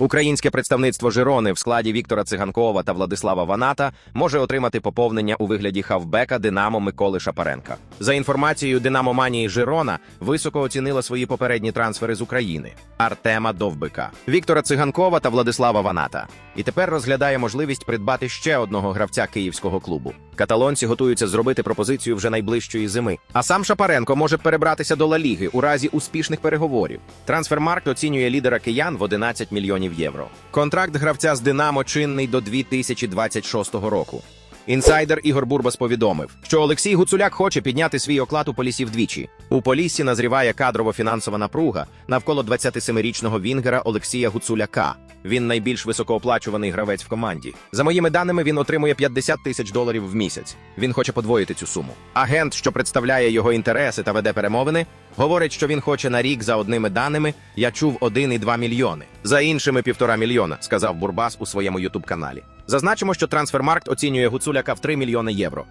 Українське представництво Жирони в складі Віктора Циганкова та Владислава Ваната може отримати поповнення у вигляді хавбека Динамо Миколи Шапаренка. За інформацією Динамо Манії Жирона високо оцінила свої попередні трансфери з України Артема Довбика, Віктора Циганкова та Владислава Ваната. І тепер розглядає можливість придбати ще одного гравця київського клубу. Каталонці готуються зробити пропозицію вже найближчої зими. А сам Шапаренко може перебратися до Ла Ліги у разі успішних переговорів. Трансфермаркт оцінює лідера киян в 11 мільйонів євро. Контракт гравця з Динамо чинний до 2026 року. Інсайдер Ігор Бурбас повідомив, що Олексій Гуцуляк хоче підняти свій оклад у Полісі вдвічі. У Поліссі назріває кадрово-фінансова напруга навколо 27-річного вінгера Олексія Гуцуляка. Він найбільш високооплачуваний гравець в команді. За моїми даними, він отримує 50 тисяч доларів в місяць. Він хоче подвоїти цю суму. Агент, що представляє його інтереси та веде перемовини, говорить, що він хоче на рік за одними даними. Я чув 1,2 мільйони. За іншими півтора мільйона, сказав Бурбас у своєму ютуб-каналі. Зазначимо, що трансфермаркт оцінює Гуцуляка в 3 мільйони євро.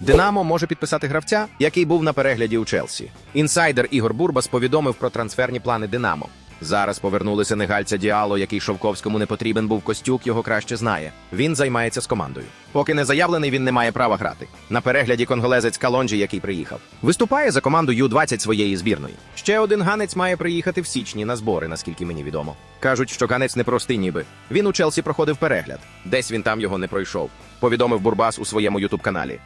Динамо може підписати гравця, який був на перегляді у Челсі. Інсайдер Ігор Бурбас повідомив про трансферні плани Динамо. Зараз повернулися негальця Діало, який Шовковському не потрібен був Костюк, його краще знає. Він займається з командою. Поки не заявлений, він не має права грати. На перегляді конголезець Калонджі, який приїхав, виступає за команду Ю-20 своєї збірної. Ще один ганець має приїхати в січні на збори, наскільки мені відомо. Кажуть, що ганець непростий, ніби він у Челсі проходив перегляд. Десь він там його не пройшов. Повідомив Бурбас у своєму ютуб-каналі.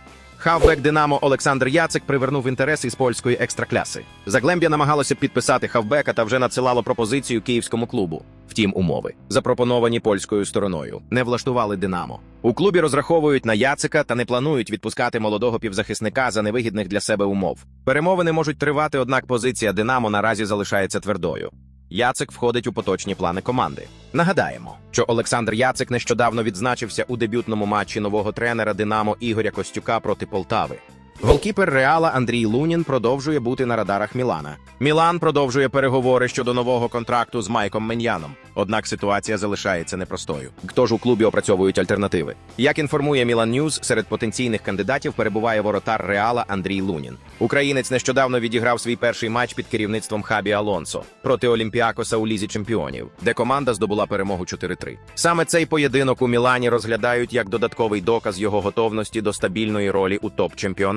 Хавбек Динамо Олександр Яцик привернув інтерес із польської екстракляси. Заглемб'я намагалося підписати хавбека та вже надсилало пропозицію київському клубу. Втім, умови, запропоновані польською стороною, не влаштували Динамо. У клубі розраховують на Яцика та не планують відпускати молодого півзахисника за невигідних для себе умов. Перемовини можуть тривати, однак позиція Динамо наразі залишається твердою. Яцик входить у поточні плани команди. Нагадаємо, що Олександр Яцик нещодавно відзначився у дебютному матчі нового тренера Динамо Ігоря Костюка проти Полтави. Голкіпер Реала Андрій Лунін продовжує бути на радарах Мілана. Мілан продовжує переговори щодо нового контракту з Майком Меньяном. Однак ситуація залишається непростою. Хто ж у клубі опрацьовують альтернативи? Як інформує Мілан Ньюз, серед потенційних кандидатів перебуває воротар Реала Андрій Лунін. Українець нещодавно відіграв свій перший матч під керівництвом Хабі Алонсо проти Олімпіакоса у лізі чемпіонів, де команда здобула перемогу 4-3. Саме цей поєдинок у Мілані розглядають як додатковий доказ його готовності до стабільної ролі у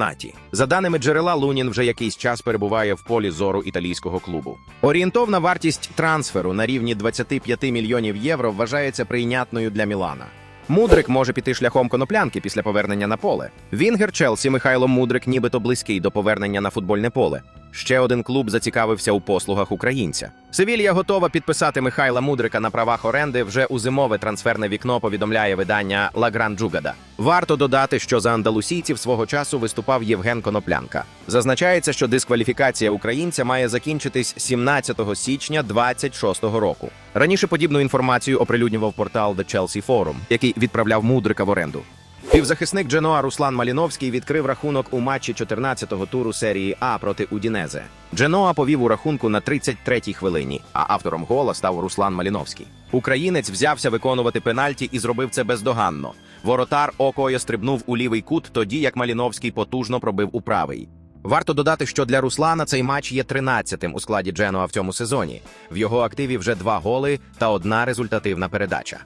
топ-чемпіонаті. За даними джерела, Лунін вже якийсь час перебуває в полі зору італійського клубу. Орієнтовна вартість трансферу на рівні 25 мільйонів євро вважається прийнятною для Мілана. Мудрик може піти шляхом коноплянки після повернення на поле. Вінгер Челсі Михайло Мудрик нібито близький до повернення на футбольне поле. Ще один клуб зацікавився у послугах українця. Севілья готова підписати Михайла Мудрика на правах оренди вже у зимове трансферне вікно. Повідомляє видання La Gran Jugada. Варто додати, що за андалусійців свого часу виступав Євген Коноплянка. Зазначається, що дискваліфікація українця має закінчитись 17 січня 26-го року. Раніше подібну інформацію оприлюднював портал The Chelsea Forum, який відправляв Мудрика в оренду. Півзахисник Дженоа Руслан Маліновський відкрив рахунок у матчі 14-го туру серії А проти Удінезе. Дженоа повів у рахунку на 33-й хвилині, а автором гола став Руслан Маліновський. Українець взявся виконувати пенальті і зробив це бездоганно. Воротар окою стрибнув у лівий кут, тоді як Маліновський потужно пробив у правий. Варто додати, що для Руслана цей матч є 13-тим у складі Дженоа в цьому сезоні. В його активі вже два голи та одна результативна передача.